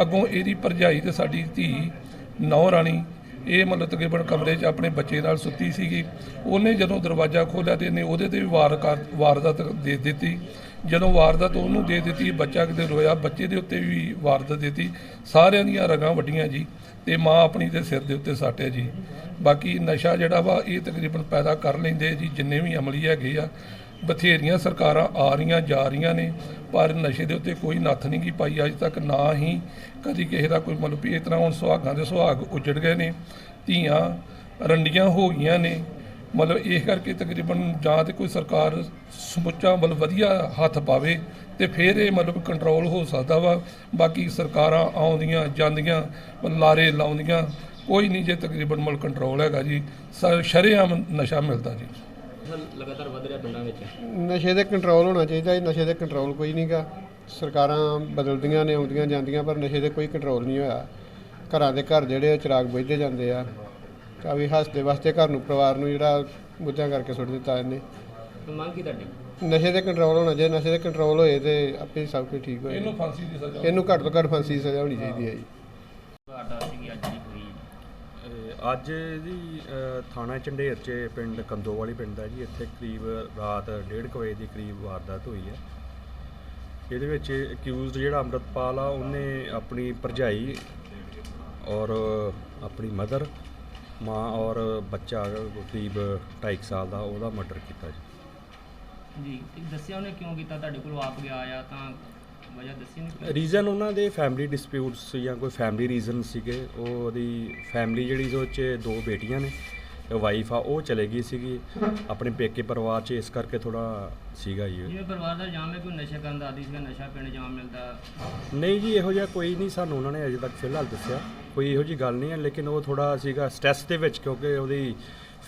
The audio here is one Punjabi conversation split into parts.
ਅੱਗੋਂ ਇਹਦੀ ਭਰਜਾਈ ਤੇ ਸਾਡੀ ਧੀ ਨੌ ਰਾਣੀ ਇਹ ਮਤਲਬ ਤਕਰੀਬਨ ਕਮਰੇ 'ਚ ਆਪਣੇ ਬੱਚੇ ਨਾਲ ਸੁੱਤੀ ਸੀਗੀ। ਉਹਨੇ ਜਦੋਂ ਦਰਵਾਜ਼ਾ ਖੋਲ੍ਹਿਆ ਤੇ ਇਹਨੇ ਉਹਦੇ ਤੇ ਵੀ ਵਾਰ ਕਰ, ਵਾਰਦਾਤ ਦੇ ਦਿੱਤੀ। ਜਦੋਂ ਵਾਰਦਾਤ ਉਹਨੂੰ ਦੇ ਦਿੱਤੀ, ਬੱਚਾ ਕਿਤੇ ਰੋਇਆ, ਬੱਚੇ ਦੇ ਉੱਤੇ ਵੀ ਵਾਰਦਾਤ ਦਿੱਤੀ। ਸਾਰਿਆਂ ਦੀਆਂ ਰਗਾਂ ਵੱਡੀਆਂ ਜੀ ਤੇ ਮਾਂ ਆਪਣੀ ਦੇ ਸਿਰ ਦੇ ਉੱਤੇ ਸਾਟਿਆ ਜੀ। ਬਾਕੀ ਨਸ਼ਾ ਜਿਹੜਾ ਵਾ, ਇਹ ਤਕਰੀਬਨ ਪੈਦਾ ਕਰ ਲੈਂਦੇ ਜੀ, ਜਿੰਨੇ ਵੀ ਅਮਲੀ ਹੈਗੇ ਆ। ਬਥੇਰੀਆਂ ਸਰਕਾਰਾਂ ਆ ਰਹੀਆਂ, ਜਾ ਰਹੀਆਂ ਨੇ। ਪਰ ਨਸ਼ੇ ਦੇ ਉੱਤੇ ਕੋਈ ਨੱਥ ਨਹੀਂ ਗੀ ਪਾਈ। ਅੱਜ ਤੱਕ ਨਾ ਹੀ ਕਦੀ ਕਿਸੇ ਦਾ ਕੋਈ ਮਤਲਬ ਵੀ ਇਸ ਤਰ੍ਹਾਂ ਹੁਣ ਸੁਹਾਗਾਂ ਦੇ ਸੁਹਾਗ ਉਜੜ ਗਏ ਨੇ, ਧੀਆਂ ਰੰਡੀਆਂ ਹੋ ਗਈਆਂ ਨੇ। ਮਤਲਬ ਇਸ ਕਰਕੇ ਤਕਰੀਬਨ ਜਾਂ ਤੇ ਕੋਈ ਸਰਕਾਰ ਸਮੁੱਚਾ ਮਤਲਬ ਵਧੀਆ ਹੱਥ ਪਾਵੇ ਤੇ ਫਿਰ ਇਹ ਮਤਲਬ ਕੰਟਰੋਲ ਹੋ ਸਕਦਾ ਵਾ। ਬਾਕੀ ਸਰਕਾਰਾਂ ਆਉਂਦੀਆਂ, ਜਾਂਦੀਆਂ ਲਾਰੇ ਲਾਉਂਦੀਆਂ, ਕੋਈ ਨਹੀਂ ਜੇ ਤਕਰੀਬਨ ਮਤਲਬ ਕੰਟਰੋਲ ਹੈਗਾ ਜੀ। ਸ- ਸ਼ਰੇਆਮ ਨਸ਼ਾ ਮਿਲਦਾ ਜੀ। ਲਗਾਤਾਰ ਵਧ ਰਿਹਾ ਪਿੰਡਾਂ ਵਿੱਚ? ਨਸ਼ੇ ਤੇ ਕੰਟਰੋਲ ਹੋਣਾ ਚਾਹੀਦਾ ਇਹ ਨਸ਼ੇ ਤੇ ਕੰਟਰੋਲ ਕੋਈ ਨਹੀਂਗਾ ਸਰਕਾਰਾਂ ਬਦਲਦੀਆਂ ਨੇ ਆਉਂਦੀਆਂ ਜਾਂਦੀਆਂ ਪਰ ਨਸ਼ੇ ਤੇ ਕੋਈ ਕੰਟਰੋਲ ਨਹੀਂ ਹੋਇਆ। ਘਰਾਂ ਦੇ ਘਰ ਜਿਹੜੇ ਚਿਰਾਗ ਬੁਝਦੇ ਜਾਂਦੇ ਆ। ਕਾਫੀ ਹੱਸਦੇ ਵਾਸਤੇ ਘਰ ਨੂੰ ਪਰਿਵਾਰ ਨੂੰ ਜਿਹੜਾ ਬੁੱਝਾਂ ਕਰਕੇ ਸੁੱਟ ਦਿੱਤਾ ਇਹਨੇ। ਮੰਗ ਕੀ ਤੁਹਾਡੀ? ਨਸ਼ੇ ਤੇ ਕੰਟਰੋਲ ਹੋਣਾ ਚਾਹੀਦਾ ਨਸ਼ੇ ਤੇ ਕੰਟਰੋਲ ਹੋਏ ਤੇ ਆਪੇ ਸਭ ਕੁਝ ਠੀਕ ਹੋਏ। ਇਹਨੂੰ ਫਾਂਸੀ ਦੀ ਸਜ਼ਾ ਇਹਨੂੰ ਘੱਟ ਤੋਂ ਘੱਟ ਫਾਂਸੀ ਦੀ ਸਜ਼ਾ ਹੋਣੀ ਚਾਹੀਦੀ ਹੈ ਜੀ। ਅੱਜ ਜੀ ਥਾਣਾ ਝੰਡੇਰ 'ਚ ਪਿੰਡ ਕੰਦੋਵਾਲੀ ਪਿੰਡ ਦਾ ਜੀ, ਇੱਥੇ ਕਰੀਬ ਰਾਤ 1:30 ਵਜੇ ਦੀ ਕਰੀਬ ਵਾਰਦਾਤ ਹੋਈ ਹੈ ਇਹਦੇ ਵਿੱਚ ਅਕਿਊਜ਼ਡ ਜਿਹੜਾ ਅੰਮ੍ਰਿਤਪਾਲ ਆ, ਉਹਨੇ ਆਪਣੀ ਭਰਜਾਈ ਔਰ ਆਪਣੀ ਮਦਰ, ਮਾਂ ਔਰ ਬੱਚਾ ਕਰੀਬ 2.5 ਸਾਲ ਦਾ, ਉਹਦਾ ਮਰਡਰ ਕੀਤਾ ਜੀ। ਜੀ, ਤੇ ਦੱਸਿਆ ਉਹਨੇ ਕਿਉਂ ਕੀਤਾ? ਤੁਹਾਡੇ ਕੋਲ ਆਪ ਗਿਆ ਆ ਤਾਂ ਵਜ੍ਹਾ ਦੱਸੀ ਨਹੀਂ ਰੀਜ਼ਨ ਉਹਨਾਂ ਦੇ ਫੈਮਿਲੀ ਡਿਸਪਿਊਟਸ ਜਾਂ ਕੋਈ ਫੈਮਿਲੀ ਰੀਜ਼ਨ ਸੀਗੇ ਉਹ ਉਹਦੀ ਫੈਮਿਲੀ ਜਿਹੜੀ ਉਹ 'ਚ ਦੋ ਬੇਟੀਆਂ ਨੇ ਵਾਈਫ ਆ ਉਹ ਚਲੇ ਗਈ ਸੀਗੀ। ਆਪਣੇ ਪੇਕੇ ਪਰਿਵਾਰ 'ਚ ਇਸ ਕਰਕੇ ਥੋੜਾ ਸੀਗਾ ਜੀ। ਜਿਵੇਂ ਪਰਿਵਾਰ ਦਾ ਇਲਜ਼ਾਮ ਹੈ ਕਿ ਉਹ ਨਸ਼ਾ ਕਰਨ ਦਾ ਆਦੀ ਸੀਗਾ ਨਸ਼ਾ ਪਿੰਡ ਜਾਮ ਮਿਲਦਾ। ਨਹੀਂ ਜੀ ਇਹੋ ਜਿਹਾ ਕੋਈ ਨਹੀਂ ਸਾਨੂੰ ਉਹਨਾਂ ਨੇ ਅਜੇ ਤੱਕ ਫਿਲਹਾਲ ਦੱਸਿਆ। ਕੋਈ ਇਹੋ ਜੀ ਗੱਲ ਨਹੀਂ ਹੈ ਲੇਕਿਨ ਉਹ ਥੋੜਾ ਸੀਗਾ ਸਟ੍ਰੈਸ ਦੇ ਵਿੱਚ ਕਿਉਂਕਿ ਉਹਦੀ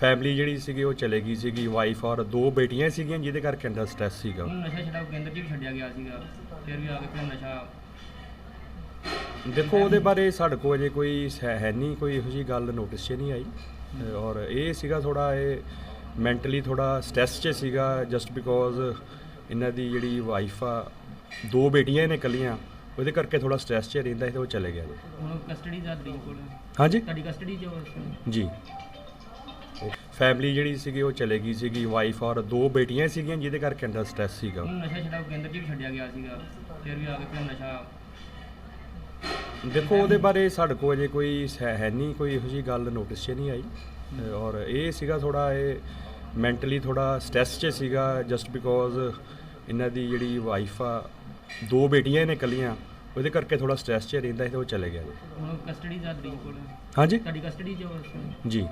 ਫੈਮਿਲੀ ਜਿਹੜੀ ਸੀਗੀ ਉਹ ਚਲੇ ਗਈ ਸੀਗੀ ਵਾਈਫ ਔਰ ਦੋ ਬੇਟੀਆਂ ਸੀਗੀਆਂ ਜਿਹਦੇ ਕਰਕੇ ਅੰਦਰ ਸਟ੍ਰੈਸ ਸੀਗਾ। ਉਹਨੂੰ ਨਸ਼ਾ ਛਡਾਓ ਕੇਂਦਰ 'ਚ ਵੀ ਛੱਡਿਆ ਗਿਆ ਸੀਗਾ ਫਿਰ ਵੀ ਆ ਕੇ ਫਿਰ ਨਸ਼ਾ। ਦੇਖੋ ਉਹਦੇ ਬਾਰੇ ਸਾਡੇ ਕੋਲ ਅਜੇ ਕੋਈ ਹੈ ਹੈ ਨਹੀਂ ਕੋਈ ਇਹੋ ਜੀ ਗੱਲ ਨੋਟਿਸ 'ਚ ਨਹੀਂ ਆਈ। ਅ, ਔਰ ਇਹ ਸੀਗਾ ਥੋੜਾ ਇਹ ਮੈਂਟਲੀ ਥੋੜਾ ਸਟ੍ਰੈਸ 'ਚ ਸੀਗਾ ਜਸਟ ਬਿਕੋਜ਼ ਇਹਨਾਂ ਦੀ ਜਿਹੜੀ ਵਾਈਫ ਆ ਦੋ ਬੇਟੀਆਂ ਨੇ ਇਕੱਲੀਆਂ ਉਹਦੇ ਕਰਕੇ ਥੋੜਾ ਸਟ੍ਰੈਸ 'ਚ ਰਹਿੰਦਾ ਸੀ ਤੇ ਉਹ ਚਲੇ ਗਿਆ ਜੀ। ਹੁਣ ਕਸਟਡੀ ਦਾ ਤੁਹਾਡੀ ਕੋਲ। ਹਾਂਜੀ? ਤੁਹਾਡੀ ਕਸਟਡੀ 'ਚ ਉਹ ਇਸ ਵੇਲੇ? ਜੀ। ਫੈਮਿਲੀ ਜਿਹੜੀ ਸੀਗੀ ਉਹ ਚਲੇ ਗਈ ਸੀਗੀ ਵਾਈਫ ਔਰ ਦੋ ਬੇਟੀਆਂ ਸੀਗੀਆਂ ਜਿਹਦੇ ਕਰਕੇ ਅੰਦਰ ਸਟ੍ਰੈਸ ਸੀਗਾ। ਉਹਨੂੰ ਨਸ਼ਾ ਛਡਾਓ ਕੇਂਦਰ 'ਚ ਵੀ ਛੱਡਿਆ ਗਿਆ ਸੀਗਾ। ਫਿਰ ਵੀ ਆ ਕੇ ਫਿਰ ਨਸ਼ਾ। ਦੇਖੋ ਉਹਦੇ ਬਾਰੇ ਸਾਡੇ ਕੋਲ ਅਜੇ ਕੋਈ ਹੈ ਹੈ ਨਹੀਂ ਕੋਈ ਇਹੋ ਜੀ ਗੱਲ ਨੋਟਿਸ 'ਚ ਨਹੀਂ ਆਈ। ਅ, ਔਰ ਇਹ ਸੀਗਾ ਥੋੜਾ ਇਹ ਮੈਂਟਲੀ ਥੋੜਾ ਸਟ੍ਰੈਸ 'ਚ ਸੀਗਾ ਜਸਟ ਬਿਕੋਜ਼ ਇਹਨਾਂ ਦੀ ਜਿਹੜੀ ਵਾਈਫ ਆ ਦੋ ਬੇਟੀਆਂ ਨੇ ਇਕੱਲੀਆਂ ਉਹਦੇ ਕਰਕੇ ਥੋੜਾ ਸਟ੍ਰੈਸ 'ਚ ਰਹਿੰਦਾ ਸੀ ਤੇ ਉਹ ਚਲੇ ਗਿਆ। ਜੀ ਹੁਣ ਕਸਟਡੀ ਦਾ ਤੁਹਾਡੀ ਕੋਲ। ਹਾਂਜੀ? ਤੁਹਾਡੀ ਕਸਟਡੀ 'ਚ ਉਹ ਇਸ ਵੇਲੇ? ਜੀ।